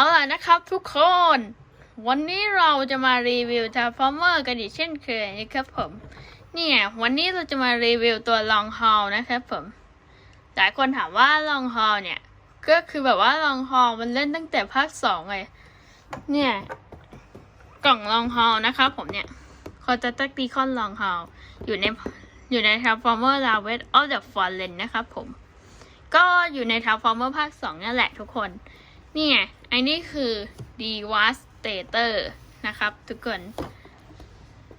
เอาล่ะนะครับทุกคน วันนี้เราจะมารีวิว Transformer กันอีกเช่นเคยนะครับผมเนี่ยวันนี้เราจะมารีวิวตัว Long Haul นะครับผม หลายคนถามว่า Long Haul เนี่ย ก็คือแบบว่า Long Haul มันเล่นตั้งแต่ภาคสองเลยเนี่ยกล่อง Long Haul นะครับผมเนี่ยคอจะตักตีคอน Long Haul อยู่ในอยู่ใน Transformer l a v e t of the Fallen นะครับผม ก็อยู่ใน Transformer ภาคสองนั่นแหละทุกคน เนี่ไงไอ้นี่คือ Devastator นะครับทุกคน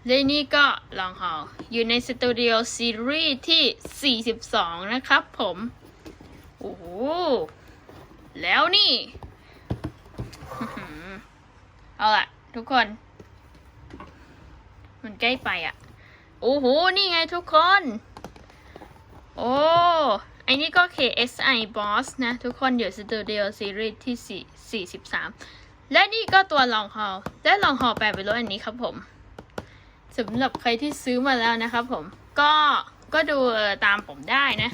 และนี่ก็ลองหออยู่ในสตูดิโอซีรีส์ที่ 42 นะครับผม โอ้โห แล้วนี่ เอาล่ะ ทุกคน มันใกล้ไปอะ โอ้โห นี่ไงทุกคน โอ้ อ้นี่ก็ KSI Boss นะ ทุกคนอยู่สตูดิโอซีรีส์ที่ 4 43 และนี่ก็ตัวลองฮอลและลองฮอลแปลเป็นรถอันนี้ครับผมสำหรับใครที่ซื้อมาแล้วนะครับผม ก็ก็ดูตามผมได้นะ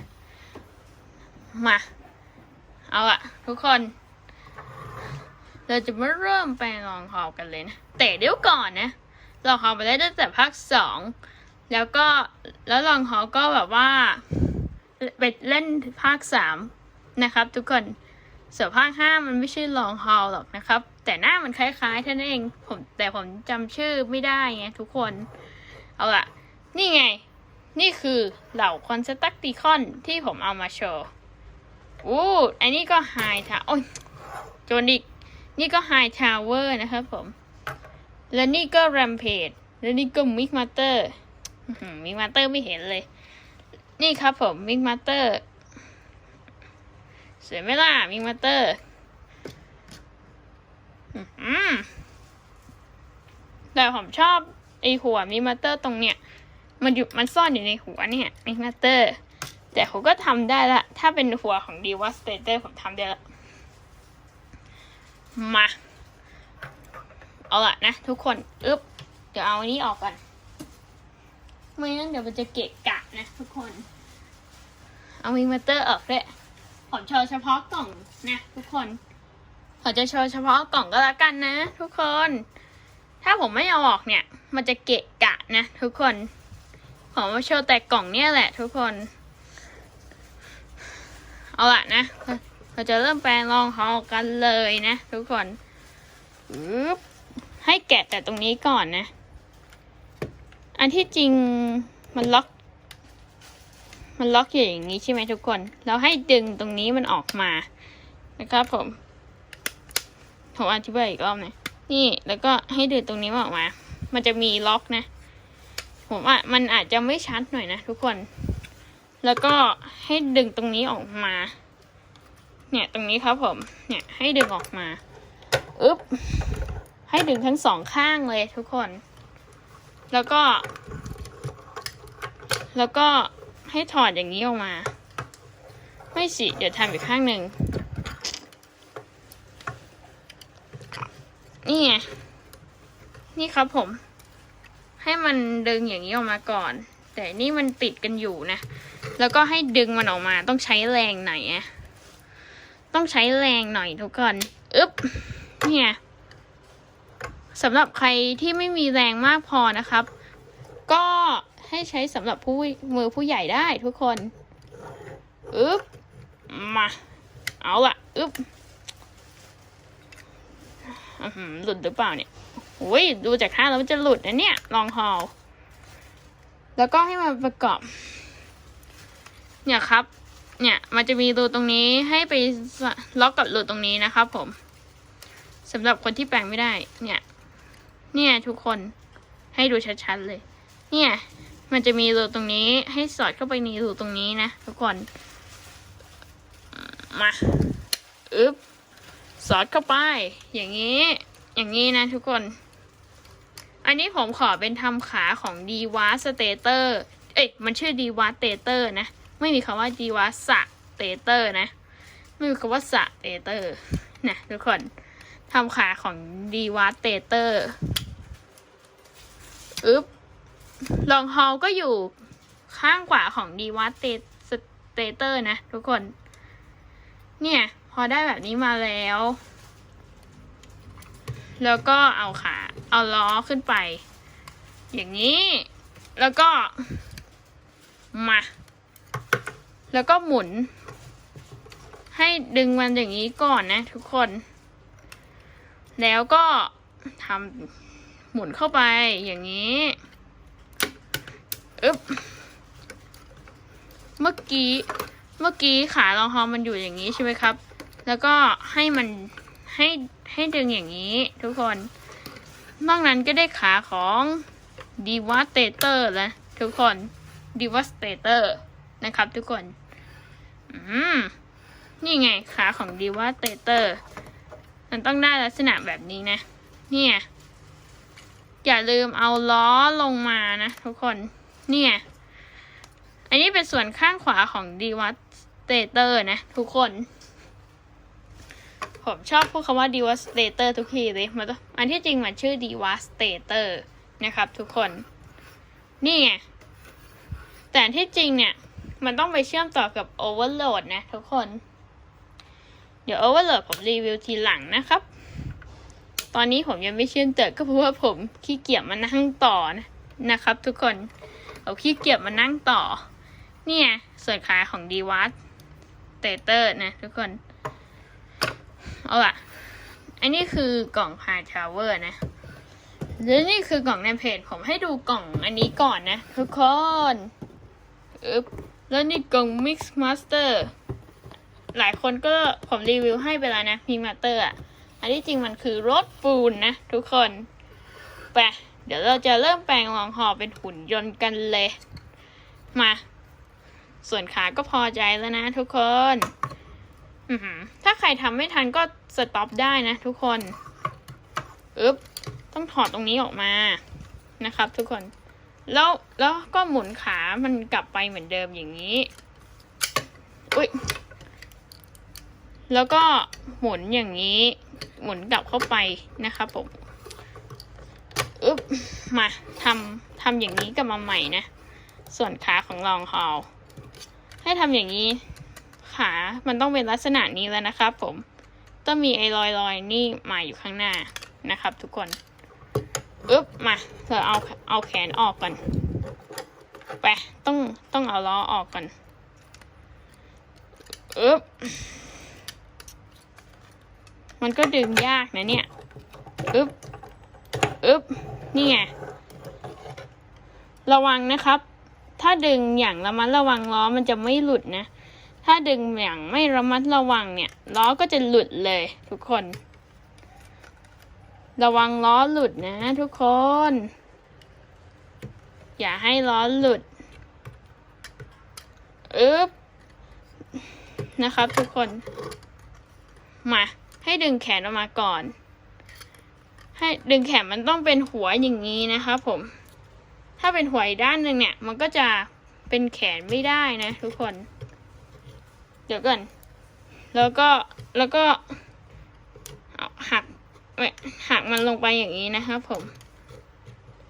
มา เอาอะทุกคน เราจะมาเริ่มแปลงลองฮอลกันเลยนะ แต่เดี๋ยวก่อนนะลองฮอลไปได้ตั้งแต่ภาคสองแล้วก็แล้วลองฮอลก็แบบว่า ไปเล่นภาคสามนะครับ ทุกคนส่วนภาคห้ามันไม่ใช่ลองฮอลหรอกนะครับ แต่หน้ามันคล้ายๆท่านเองผมแต่ผมจำชื่อไม่ได้ไงทุกคน เอาล่ะ นี่ไง นี่คือเหล่าคอนสตักติคอนที่ผมเอามาโชว์อู้อันนี้ก็ไฮทาโอ้ยโจนอีก นี่ก็ไฮทาวเวอร์นะครับผม และนี่ก็แรมเพจและนี่ก็มิกมาเตอร์มิกมาเตอร์ไม่เห็นเลย นี่ครับผมมิกมาเตอร์สวยไหมล่ะมิกมาเตอร์แต่ผมชอบไอหัวมิกมาเตอร์ตรงเนี้ยมันอยู่มันซ่อนอยู่ในหัวเนี่ยมิกมาเตอร์ แต่ผมก็ทำได้ละ ถ้าเป็นหัวของดีวัสเตเตอร์ผมทำได้ละ มา เอาละนะทุกคน อึ๊บ เดี๋ยวเอาอันนี้ออกก่อน ไม่งั้นเดี๋ยวมันจะเกะกะนะทุกคน เอาวิงมาเตอร์ออกด้วยผมโชว์เฉพาะกล่องนะทุกคนผมจะโชว์เฉพาะกล่องก็แล้วกันนะ ทุกคน ถ้าผมไม่เอาออกเนี่ย มันจะเกะกะนะ ทุกคนผมมาโชว์แต่กล่องเนี่ยแหละ ทุกคน เอาละนะ เราจะเริ่มแปลงลองฮอลกันเลยนะ ทุกคนอึ๊บให้แกะแต่ตรงนี้ก่อนนะ อันที่จริงมันล็อก มันล็อกอยู่อย่างนี้ใช่ไหมทุกคนเราให้ดึงตรงนี้มันออกมานะครับผม ผมอธิบายอีกรอบหนะนี่แล้วก็ให้ดึงตรงนี้ออกมา มันจะมีล็อกนะ ผมว่ามันอาจจะไม่ชัดหน่อยนะทุกคน แล้วก็ให้ดึงตรงนี้ออกมา เนี่ยตรงนี้ครับผม เนี่ยให้ดึงออกมา อึ๊บ ให้ดึงทั้งสองข้างเลยทุกคน แล้วก็ แล้วก็ให้ถอดอย่างนี้ออกมา ไม่สิ เดี๋ยวทำอีกข้างหนึ่ง นี่ไง นี่ครับผม ให้มันดึงอย่างนี้ออกมาก่อน แต่นี่มันติดกันอยู่นะ แล้วก็ให้ดึงมันออกมา ต้องใช้แรงหน่อยอะต้องใช้แรงหน่อยทุกคน อึ๊บ เนี่ย สำหรับใครที่ไม่มีแรงมากพอนะครับ ก็ให้ใช้สำหรับผู้มือผู้ใหญ่ได้ทุกคนอึ๊บมา เอาละอึ๊บอื้อหือหลุดหรือเปล่าเนี่ยโอ้ยดูจากท่าแล้วมันจะหลุดนะเนี่ย ลองฮอลแล้วก็ให้มันประกอบ เนี่ยครับ เนี่ยมันจะมีรูตรงนี้ให้ไปล็อกกับรูตรงนี้นะครับผมสำหรับคนที่แปลงไม่ได้ เนี่ย เนี่ยทุกคนให้ดูชัดๆเลย เนี่ย มันจะมีรูตรงนี้ให้สอดเข้าไปในรูตรงนี้นะทุกคน มาอึ๊บสอดเข้าไป อย่างนี้ อย่างนี้นะทุกคน อันนี้ผมขอเป็นทำขาของดีวาสเตเตอร์เอ้ยมันชื่อดีวาสเตเตอร์นะ ไม่มีคำว่าดีวาสะเตเตอร์นะ ไม่มีคำว่าสเตเตอร์นะทุกคน ทำขาของดีวาเตเตอร์อึ๊บลองฮอลก็อยู่ข้างขวาของดีวัตเตสเตเตอร์นะทุกคน เนี่ย พอได้แบบนี้มาแล้ว แล้วก็เอาขา เอาล้อขึ้นไป อย่างนี้ แล้วก็ มา แล้วก็หมุน ให้ดึงมันอย่างนี้ก่อนนะทุกคน แล้วก็ทำหมุนเข้าไปอย่างนี้อึ๊บเมื่อกี้เมื่อกี้ขารองฮอมันอยู่อย่างนี้ใช่ไหมครับ แล้วก็ให้มันให้ให้ดึงอย่างนี้ ทุกคนนอกนั้นก็ได้ขาของ Devastator แล้วทุกคน Devastator นะครับทุกคน อืม นี่ไงขาของ Devastator มันต้องได้ลักษณะแบบนี้นะ เนี่ย อย่าลืมเอาล้อลงมานะทุกคน เนี่ย อันนี้เป็นส่วนข้างขวาของ Devastator นะทุกคน ผมชอบพูดคำว่า Devastator ทุกทีเลยมันต้องอันที่จริงมันชื่อ Devastator นะครับทุกคน นี่ไงแต่ที่จริงเนี่ย มันต้องไปเชื่อมต่อกับ Overload นะทุกคน เดี๋ยว Overload ผมรีวิวทีหลังนะครับ ตอนนี้ผมยังไม่เชื่อมต่อก็เพราะว่าผมขี้เกียจมานั่งต่อนะนะครับ ทุกคนผมขี้เกียจมานั่งต่อ เนี่ยส่วนขายของ d w a s t a t o r นะทุกคน เอาล่ะ อันนี้คือกล่อง High Tower นะแล้วนี่คือกล่องในเพจผมให้ดูกล่องอันนี้ก่อนนะ ทุกคนอึ๊บแล้วนี่กล่อง Mix Master หลายคนก็ผมรีวิวให้ไปแล้วนะ Mix Master อะ อันที่จริงมันคือรถปูนนะทุกคนไปเดี๋ยวเราจะเริ่มแปลงลองหอเป็นหุ่นยนต์กันเลย มา ส่วนขาก็พอใจแล้วนะทุกคนถ้าใครทำไม่ทันก็สต็อปได้นะทุกคนอึ๊บต้องถอดตรงนี้ออกมานะครับ ทุกคน แล้วแล้วก็หมุนขามันกลับไปเหมือนเดิมอย่างนี้ อุ้ย แล้วก็หมุนอย่างนี้ หมุนกลับเข้าไปนะครับผมอึ๊บมาทำทำอย่างนี้กลับมาใหม่นะ ส่วนขาของรองฮอลให้ทำอย่างนี้ ขามันต้องเป็นลักษณะนี้แล้วนะครับผม ต้องมีไอ้รอยรอยๆนี่มาอยู่ข้างหน้านะครับ ทุกคนอึ๊บมาเราเอาเอาแขนออกก่อนไปต้องต้องเอาล้อออกก่อนอึ๊บ มันก็ดึงยากนะเนี่ย อึ๊บอึ๊บนี่ไง ระวังนะครับ ถ้าดึงอย่างระมัดระวังล้อมันจะไม่หลุดนะ ถ้าดึงอย่างไม่ระมัดระวังเนี่ย ล้อก็จะหลุดเลย ทุกคน ระวังล้อหลุดนะ ทุกคน อย่าให้ล้อหลุด อึ๊บนะครับทุกคน มา ให้ดึงแขนออกมาก่อน ให้ดึงแขนมันต้องเป็นหัวอย่างนี้นะครับผม ถ้าเป็นหัวอีกด้านหนึ่งเนี่ย มันก็จะเป็นแขนไม่ได้นะทุกคน เดี๋ยวก่อน แล้วก็แล้วก็หักหักมันลงไปอย่างนี้นะครับผม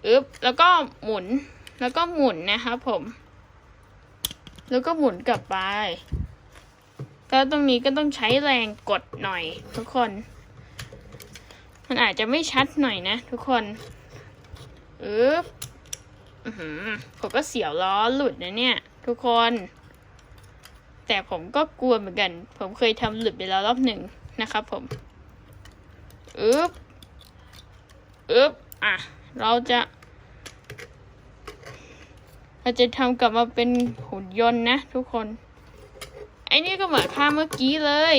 อึบแล้วก็หมุนแล้วก็หมุนนะครับผม แล้วก็หมุนกลับไป แล้วตรงนี้ก็ต้องใช้แรงกดหน่อย ทุกคน มันอาจจะไม่ชัดหน่อยนะ ทุกคนอึ๊บอือหือผมก็เสียวล้อหลุดนะเนี่ย ทุกคน แต่ผมก็กลัวเหมือนกัน ผมเคยทำหลุดไปแล้วรอบหนึ่งนะครับผมอึ๊บอึ๊บอะ เราจะ เราจะทำกลับมาเป็นหุ่นยนต์นะทุกคน ไอ้นี่ก็เหมือนค่าเมื่อกี้เลย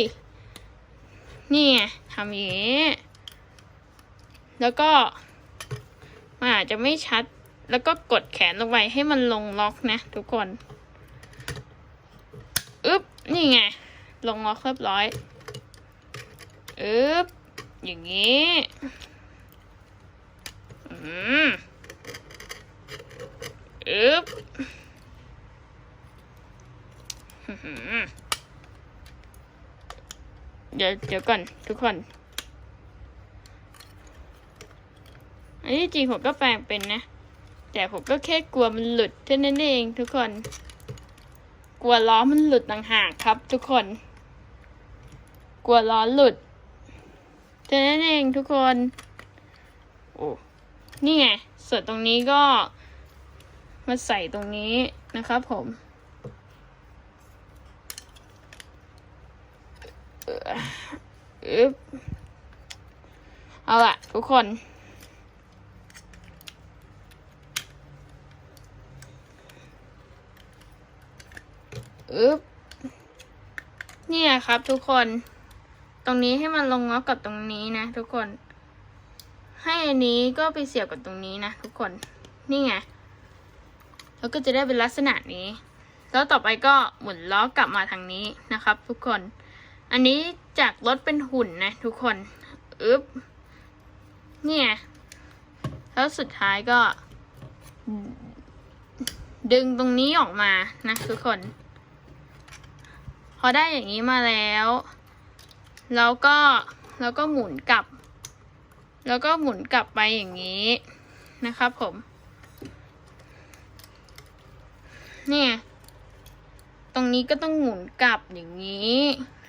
นี่ไงทำอย่างนี้แล้วก็มันอาจจะไม่ชัด แล้วก็กดแขนลงไปให้มันลงล็อกนะ ทุกคน อึ๊บ นี่ไง ลงล็อกเรียบร้อย อึ๊บ อย่างนี้ อืม อึ๊บ เดี๋ยวเดี๋ยวก่อนทุกคน อันนี้จริงผมก็แปลงเป็นนะ แต่ผมก็แค่กลัวมันหลุดเท่านั้นเองทุกคน กลัวล้อมันหลุดต่างหากครับ ทุกคน กลัวล้อหลุดเท่านั้นเองทุกคน โอ้นี่ไง ส่วนตรงนี้ก็มาใส่ตรงนี้นะครับผม เออเอาล่ะทุกคน อึบเนี่ยครับทุกคน ตรงนี้ให้มันลงล็อกกับตรงนี้นะ ทุกคน ให้อันนี้ก็ไปเสียบกับตรงนี้นะ ทุกคน นี่ไง แล้วก็จะได้เป็นลักษณะนี้ แล้วต่อไปก็หมุนล้อกลับมาทางนี้นะครับ ทุกคน อันนี้จากรถเป็นหุ่นนะทุกคนอึ๊บเนี่ย แล้วสุดท้ายก็ ดึงตรงนี้ออกมานะทุกคน พอได้อย่างนี้มาแล้ว แล้วก็แล้วก็หมุนกลับ แล้วก็หมุนกลับไปอย่างนี้นะครับผม เนี่ย ตรงนี้ก็ต้องหมุนกลับอย่างนี้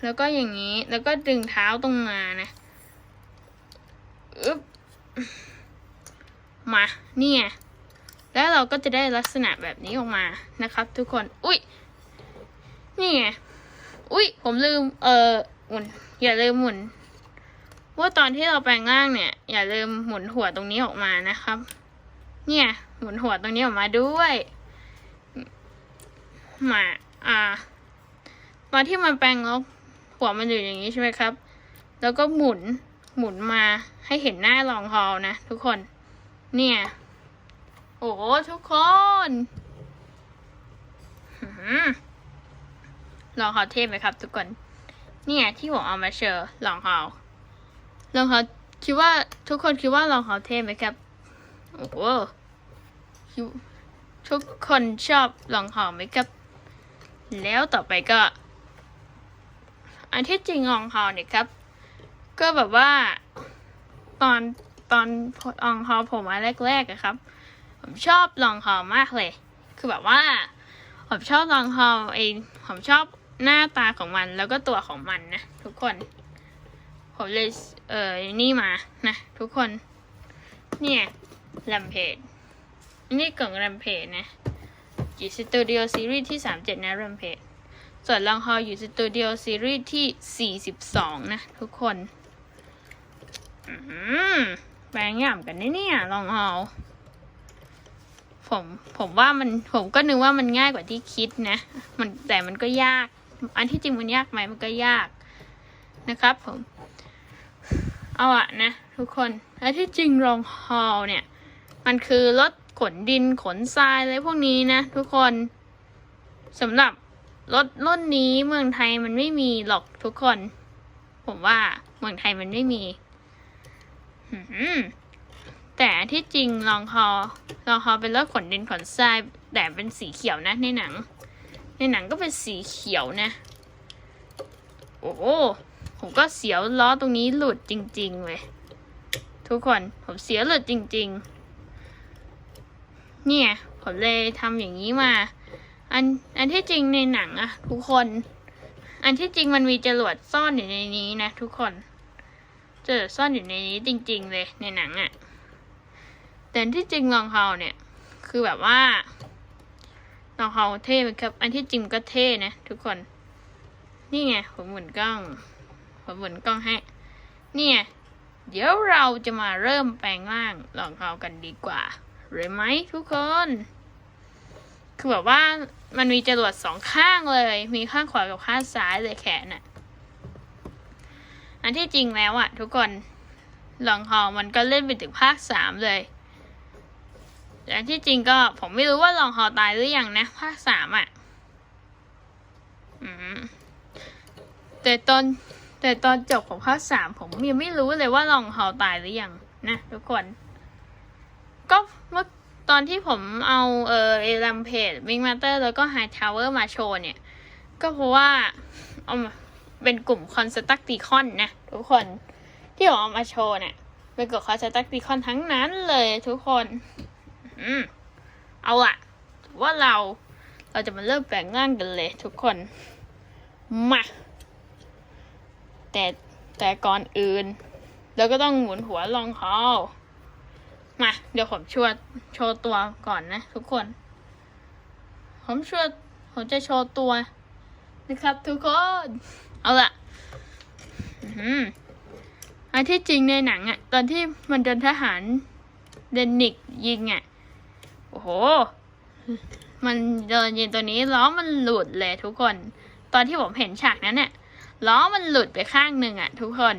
แล้วก็อย่างนี้ แล้วก็ดึงเท้าตรงมานะอึ๊บมา เนี่ย แล้วเราก็จะได้ลักษณะแบบนี้ออกมานะครับ ทุกคน อุ้ยนี่ไง อุ้ยผมลืม เออหมุน อย่าลืมหมุน ว่าตอนที่เราแปลงร่างเนี่ย อย่าลืมหมุนหัวตรงนี้ออกมานะครับ เนี่ย หมุนหัวตรงนี้ออกมาด้วย มา อ่า ตอนที่มันแปลงแล้ว หัวมันอยู่อย่างนี้ใช่ไหมครับ แล้วก็หมุนหมุนมาให้เห็นหน้ารองฮอลนะทุกคน เนี่ย โอ้โหทุกคนหือลองฮอลเทพไหมครับ ทุกคน เนี่ยที่ผมเอามาเชอร์ลองฮอลลองฮอลคิดว่าทุกคนคิดว่าลองฮอลเทพไหมครับ โอ้โหทุกคนชอบลองฮอลไหมครับ แล้วต่อไปก็ อันที่จริงองฮอลเนี่ยครับ ก็แบบว่า ตอนตอนองฮอลผมมาแรกๆอะครับ ผมชอบลองฮอลมากเลย คือแบบว่า ผมชอบลองฮอลไอผมชอบหน้าตาของมันแล้วก็ตัวของมันนะทุกคน ผมเลยเออนี่มานะทุกคน เนี่ยแรมเพจนี่กล่องแรมเพจนะอยู่สตูดิโอซีรีส์ที่ 37 นะแรมเพจ ส่วนลองฮออยู่สตูดิโอซีรีส์ที่ 42 นะ ทุกคนแปลงย่ำกันนะเนี่ยลองฮอผมผมว่ามันผมก็นึกว่ามันง่ายกว่าที่คิดนะ มันแต่มันก็ยาก อันที่จริงมันยากไหมมันก็ยากนะครับ ผม เอาอะนะทุกคนอันที่จริงรองฮอลเนี่ย มันคือรถขนดินขนทรายอะไรพวกนี้นะ ทุกคนสำหรับ รถรุ่นนี้เมืองไทยมันไม่มีหรอกทุกคน ผมว่าเมืองไทยมันไม่มีแต่ที่จริงลองฮอลองฮอเป็นรถขนดินขนทรายแต่เป็นสีเขียวนะในหนัง ในหนังก็เป็นสีเขียวนะ โอ้ผมก็เสียวล้อตรงนี้หลุดจริง ๆเลยทุกคนผมเสียหลุดจริง ๆ เนี่ยผมเลยทำอย่างนี้มา อันอันที่จริงในหนังอะทุกคน อันที่จริงมันมีจรวดซ่อนอยู่ในนี้นะทุกคนจรวดซ่อนอยู่ในนี้จริง ๆ เลยในหนังอะแต่ที่จริงลองเฮาเนี่ย คือแบบว่าลองเฮาเท่ไหมครับ อันที่จริงก็เท่นะทุกคน นี่ไงผมหมุนกล้อง ผมหมุนกล้องให้เนี่ยเดี๋ยวเราจะมาเริ่มแปลงร่างลองเฮากันดีกว่าเลยไหมทุกคน คือแบบว่ามันมีจรวดสองข้างเลย มีข้างขวากับข้างซ้ายเลยแขนน่ะอันที่จริงแล้วอะทุกคนลองฮอมันก็เล่นไปถึงภาคสามเลยแต่อันที่จริงก็ผมไม่รู้ว่าลองฮอตายหรือยังนะ ภาคสามอะอืมแต่ตอนแต่ตอนจบของภาคสามผมยังไม่รู้เลยว่าลองฮอตายหรือยังนะทุกคน ก็เมื่อ ตอนที่ผมเอาเออเอลัมเพจวิงมาเตอร์แล้วก็ไฮทาวเวอร์มาโชว์เนี่ย ก็เพราะว่าเอามาเป็นกลุ่มคอนสตักติคอนนะ ทุกคนที่ผมเอามาโชว์เนี่ยเป็นกลุ่มคอนสตักติคอนทั้งนั้นเลยทุกคนอืมเอาอะว่าเราเราจะมาเริ่มแปลงร่างกันเลยทุกคน มาแต่แต่ก่อนอื่น เราก็ต้องหมุนหัวลองฮอล มา เดี๋ยวผมชวนโชว์ตัวก่อนนะทุกคน ผมชวนผมจะโชว์ตัวนะครับ ทุกคน เอาละอือหืออันที่จริงในหนังอะตอนที่มันโดนทหารเดนนิกยิงอะโอ้โห มันเดินยิงตัวนี้ล้อมันหลุดเลยทุกคน ตอนที่ผมเห็นฉากนั้นเนี่ยล้อมันหลุดไปข้างหนึ่งอะทุกคน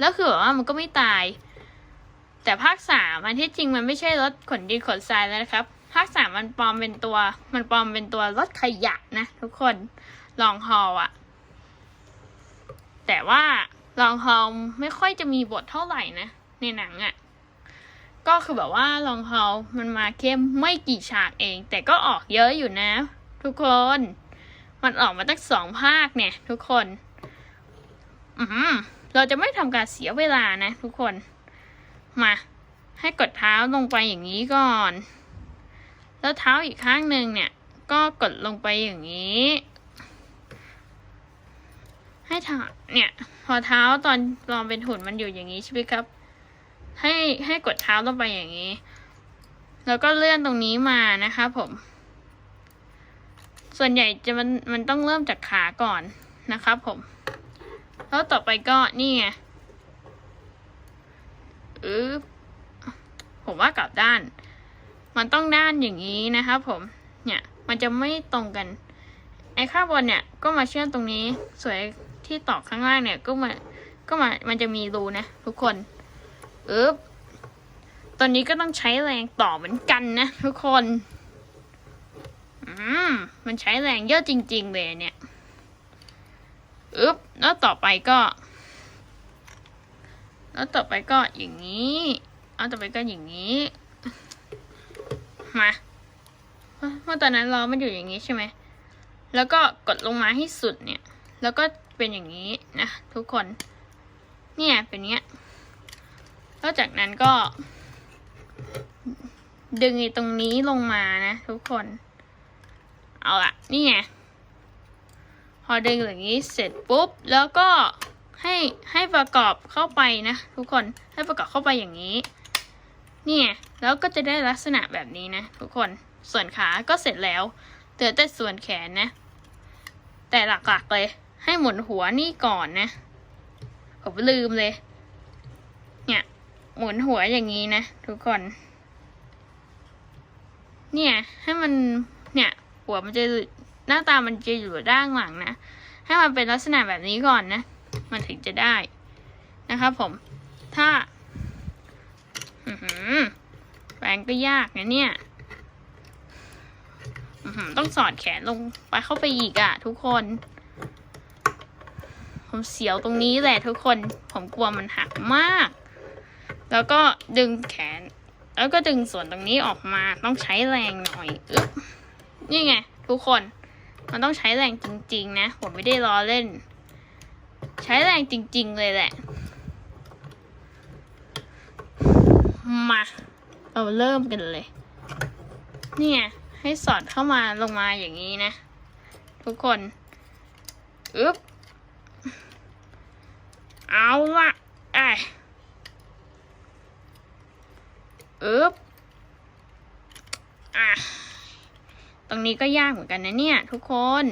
แล้วคือแบบว่ามันก็ไม่ตาย แต่ภาคสามอันที่จริงมันไม่ใช่รถขนดินขนทรายแล้วนะครับ ภาคสามมันปลอมเป็นตัว มันปลอมเป็นตัวรถขยะนะ ทุกคนลองฮอลอะแต่ว่าลองฮอลไม่ค่อยจะมีบทเท่าไหร่นะ ในหนังอะก็คือแบบว่าลองฮอลมันมาแค่ไม่กี่ฉากเอง แต่ก็ออกเยอะอยู่นะ ทุกคน มันออกมาตั้งสองภาคเนี่ย ทุกคน อืมเราจะไม่ทำการเสียเวลานะ ทุกคน มา ให้กดเท้าลงไปอย่างนี้ก่อน แล้วเท้าอีกข้างหนึ่งเนี่ย ก็กดลงไปอย่างนี้ ให้เท้าเนี่ย พอเท้าตอนลองเป็นหุ่นมันอยู่อย่างนี้ใช่ไหมครับ ให้ให้กดเท้าลงไปอย่างนี้ แล้วก็เลื่อนตรงนี้มานะคะผม ส่วนใหญ่จะมันมันต้องเริ่มจากขาก่อนนะครับผม แล้วต่อไปก็นี่ไง อือผมว่ากลับด้าน มันต้องด้านอย่างนี้นะครับผมเนี่ยมันจะไม่ตรงกันไอ้ข้างบนเนี่ยก็มาเชื่อมตรงนี้สวยที่ตอกข้างล่างเนี่ยก็มาก็มามันจะมีรูนะ ทุกคนอึ๊บตอนนี้ก็ต้องใช้แรงต่อเหมือนกันนะ ทุกคนอืมมันใช้แรงเยอะจริง ๆ เลยเนี่ยอึ๊บแล้วต่อไปก็ แล้วต่อไปก็อย่างนี้ เอาต่อไปก็อย่างนี้ มาเมื่อตอนนั้นล้อมันอยู่อย่างนี้ใช่ไหม แล้วก็กดลงมาให้สุดเนี่ย แล้วก็เป็นอย่างนี้นะทุกคน เนี่ยเป็นเนี้ย แล้วจากนั้นก็ ดึงตรงนี้ลงมานะทุกคน เอาละนี่ไง พอดึงอย่างนี้เสร็จปุ๊บ แล้วก็ ให้ให้ประกอบเข้าไปนะ ทุกคนให้ประกอบเข้าไปอย่างนี้ เนี่ไงแล้วก็จะได้ลักษณะแบบนี้นะ ทุกคนส่วนขาก็เสร็จแล้วเหลือแต่ส่วนแขนนะ แต่หลักๆเลย ให้หมุนหัวนี่ก่อนนะผมลืมเลย เนี่ยหมุนหัวอย่างนี้นะ ทุกคน เนี่ยให้มันเนี่ยหัวมันจะหน้าตามันจะอยู่ด้านหลังนะ ให้มันเป็นลักษณะแบบนี้ก่อนนะ มันถึงจะได้นะครับผม ถ้าอือหือแปลงก็ยากนะเนี่ยต้องสอดแขนลงไปเข้าไปอีกอะทุกคน ผมเสียวตรงนี้แหละทุกคน ผมกลัวมันหักมาก แล้วก็ดึงแขน แล้วก็ดึงส่วนตรงนี้ออกมาต้องใช้แรงหน่อยอึ๊บนี่ไง ทุกคน มันต้องใช้แรงจริง ๆ นะ ผมไม่ได้ล้อเล่น ใช้แรงจริง ๆ เลยแหละ มา เราเริ่มกันเลย เนี่ย ให้สอดเข้ามาลงมาอย่างนี้นะ ทุกคน อึ๊บ เอาละไอ้ยอึ๊บ อะ ตรงนี้ก็ยากเหมือนกันนะเนี่ย ทุกคน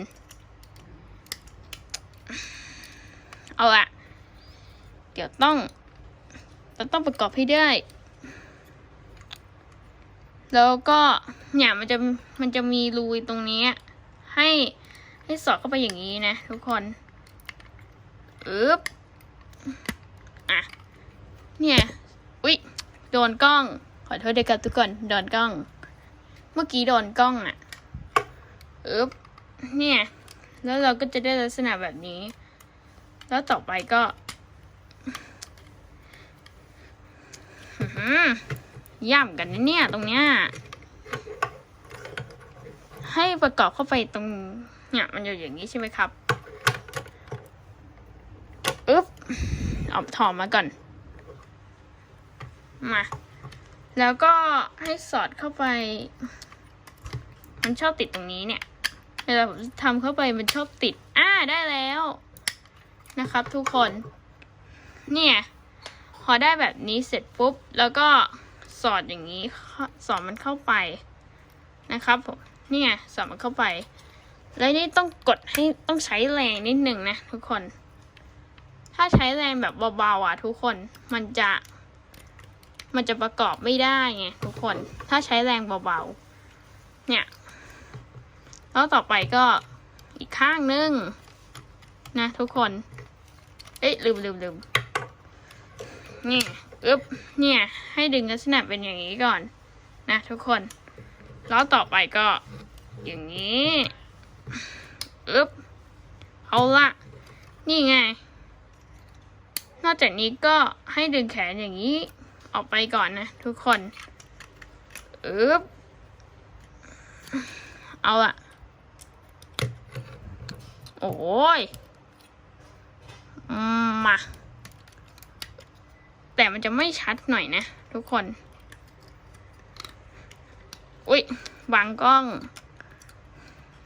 เอาละเดี๋ยวต้องเราต้องประกอบให้ได้ แล้วก็เนี่ยมันจะมันจะมีรูตรงนี้ ให้ให้สอดเข้าไปอย่างนี้นะ ทุกคนอึ๊บอะเนี่ยอุ๊ยโดนกล้อง ขอโทษด้วยครับทุกคนโดนกล้อง เมื่อกี้โดนกล้องอะอึ๊บเนี่ย แล้วเราก็จะได้ลักษณะแบบนี้ แล้วต่อไปก็ย่ำกันนะเนี่ย ตรงเนี้ย ให้ประกอบเข้าไปตรง เนี่ย มันอยู่อย่างนี้ใช่ไหมครับอึ๊บเอาถอดมาก่อน มา แล้วก็ให้สอดเข้าไป มันชอบติดตรงนี้เนี่ย เวลาผมทำเข้าไปมันชอบติด อ่าได้แล้ว นะครับ ทุกคน เนี่ย พอได้แบบนี้เสร็จปุ๊บ แล้วก็สอดอย่างนี้ สอดมันเข้าไปนะครับผม เนี่ยสอดมันเข้าไป แล้วนี่ต้องกดให้ต้องใช้แรงนิดหนึ่งนะทุกคน ถ้าใช้แรงแบบเบาๆอะ ทุกคน มันจะ มันจะประกอบไม่ได้ไงทุกคน ถ้าใช้แรงเบาๆ เนี่ย แล้วต่อไปก็อีกข้างนึงนะทุกคน เอ๊ะลืมลืมลืมนี่อึ๊บเนี่ยให้ดึงลักษณะเป็นอย่างนี้ก่อน นะทุกคน แล้วต่อไปก็ อย่างนี้อึ๊บเอาละนี่ไง นอกจากนี้ก็ให้ดึงแขนอย่างนี้ ออกไปก่อนนะทุกคนอึ๊บเอาละโอ้ย มา แต่มันจะไม่ชัดหน่อยนะ ทุกคน อุ้ยวางกล้อง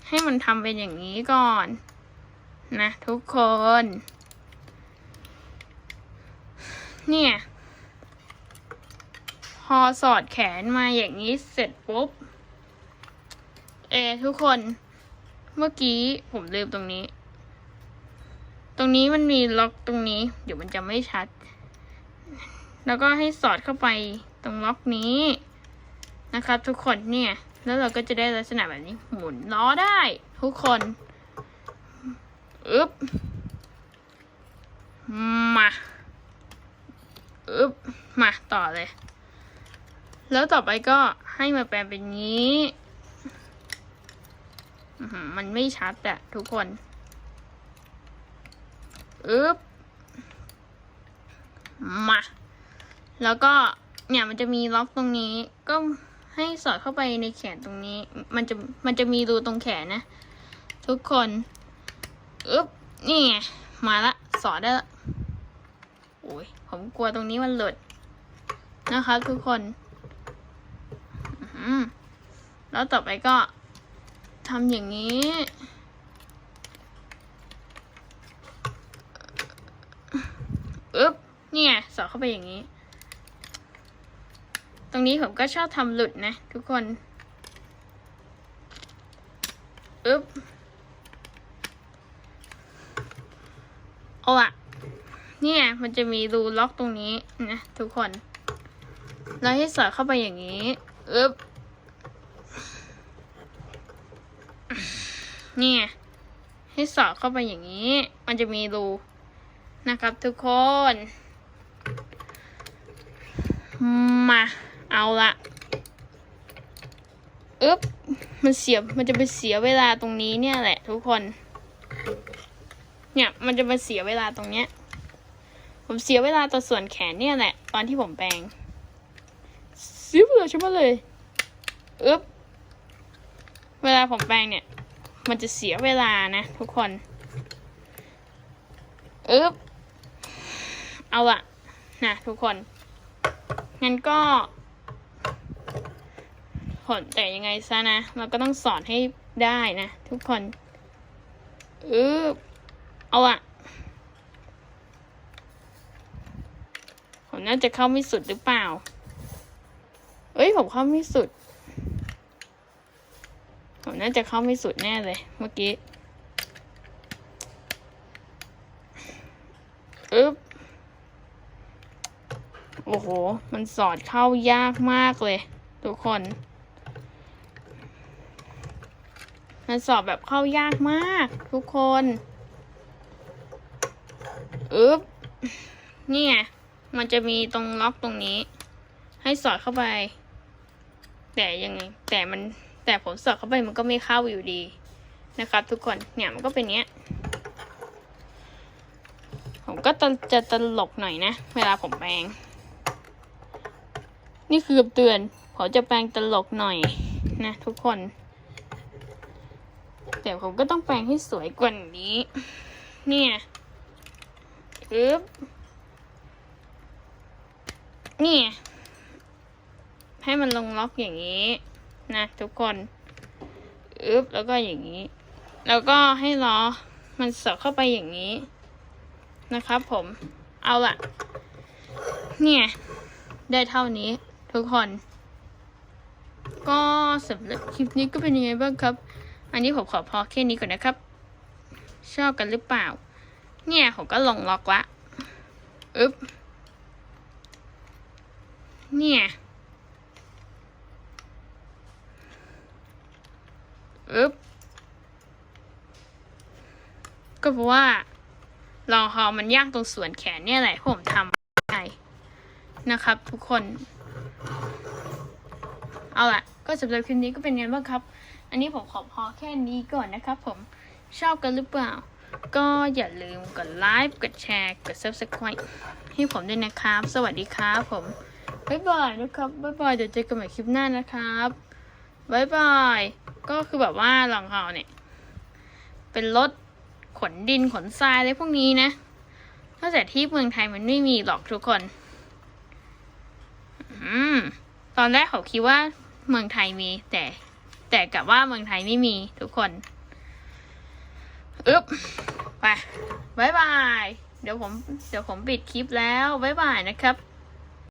ให้มันทำเป็นอย่างนี้ก่อน นะ ทุกคน เนี่ย พอสอดแขนมาอย่างนี้เสร็จปุ๊บ เอ ทุกคน เมื่อกี้ผมลืมตรงนี้ ตรงนี้มันมีล็อกตรงนี้ เดี๋ยวมันจะไม่ชัด แล้วก็ให้สอดเข้าไปตรงล็อกนี้นะครับ ทุกคนเนี่ย แล้วเราก็จะได้ลักษณะแบบนี้ หมุนล้อได้ ทุกคนอึ๊บมาอึ๊บมาต่อเลย แล้วต่อไปก็ให้มาแปลงเป็นงี้ มันไม่ชัดอะทุกคน อึ๊บมา แล้วก็เนี่ยมันจะมีล็อกตรงนี้ ก็ให้สอดเข้าไปในแขนตรงนี้ มันจะมันจะมีรูตรงแขนนะ ทุกคนอึ๊บนี่ไงมาละสอดได้ละโอ้ยผมกลัวตรงนี้มันหลุดนะคะทุกคนอื้อหือแล้วต่อไปก็ทำอย่างนี้ อึ๊บเนี่ยสอดเข้าไปอย่างนี้ ตรงนี้ผมก็ชอบทำหลุดนะ ทุกคนอึ๊บเอาอะเนี่ย มันจะมีรูล็อกตรงนี้นะทุกคน แล้วให้สอดเข้าไปอย่างนี้อึ๊บเนี่ย ให้สอดเข้าไปอย่างนี้ มันจะมีรู นะครับทุกคน มา เอาละอึ๊บ มันเสียมันจะไปเสียเวลาตรงนี้เนี่ยแหละทุกคน เนี่ย มันจะมาเสียเวลาตรงเนี้ย ผมเสียเวลาต่อส่วนแขนเนี่ยแหละ ตอนที่ผมแปลงเสียเลาใช่ไหมเลยอึ๊บ เวลาผมแปลงเนี่ย มันจะเสียเวลานะทุกคนอึ๊บ เอาละนะทุกคน งั้นก็ ผลแต่ยังไงซะนะ เราก็ต้องสอนให้ได้นะ ทุกคนอึ๊บเอาอะผมน่าจะเข้าไม่สุดหรือเปล่า เอ้ย ผมเข้าไม่สุด ผมน่าจะเข้าไม่สุดแน่เลย เมื่อกี้อึ๊บ โอ้โห มันสอดเข้ายากมากเลย ทุกคน มันสอบแบบเข้ายากมาก ทุกคนอึ๊บนี่ไง มันจะมีตรงล็อกตรงนี้ ให้สอดเข้าไป แต่ยังไง แต่มัน แต่ผมสอดเข้าไปมันก็ไม่เข้าอยู่ดี นะครับ ทุกคน เนี่ยมันก็เป็นเนี้ย ผมก็จะตลกหน่อยนะ เวลาผมแปลง นี่คือเตือนผมจะแปลงตลกหน่อยนะทุกคน แต่ผมก็ต้องแปลงให้สวยกว่านี้ เนี่ยอึ๊บนี่ให้มันลงล็อกอย่างนี้นะทุกคนอึ๊บแล้วก็อย่างนี้ แล้วก็ให้ล้อมันสอดเข้าไปอย่างนี้นะครับผม เอาละเนี่ย ได้เท่านี้ ทุกคน ก็สำหรับคลิปนี้ก็เป็นยังไงบ้างครับ อันนี้ผมขอพอแค่นี้ก่อนนะครับ ชอบกันหรือเปล่า เนี่ยผมก็ลงล็อกละอึ๊บเนี่ยอึ๊บก็เพราะว่าลองฮอมันยากตรงส่วนแขนเนี่ยแหละผมทำได้นะครับทุกคน เอาล่ะก็สำหรับคลิปนี้ก็เป็นไงบ้างครับ อันนี้ผมขอพอแค่นี้ก่อนนะครับผมชอบกันหรือเปล่า ก็อย่าลืมกดไลค์กดแชร์ กด subscribe ให้ผมด้วยนะครับ สวัสดีครับผมบ๊ายบายนะครับบ๊ายบายเดี๋ยวเจอกันใหม่คลิปหน้านะครับบ๊ายบายก็คือแบบว่าหลังเขาเนี่ย เป็นรถขนดินขนทรายอะไรพวกนี้นะถ้าแต่ที่เมืองไทยมันไม่มีหรอกทุกคน อืม ตอนแรกเขาคิดว่า เมืองไทยมี แต่ แต่กับว่าเมืองไทยไม่มีทุกคนอึ๊บไปบายบาย เดี๋ยวผม เดี๋ยวผมปิดคลิปแล้วบายบายนะครับ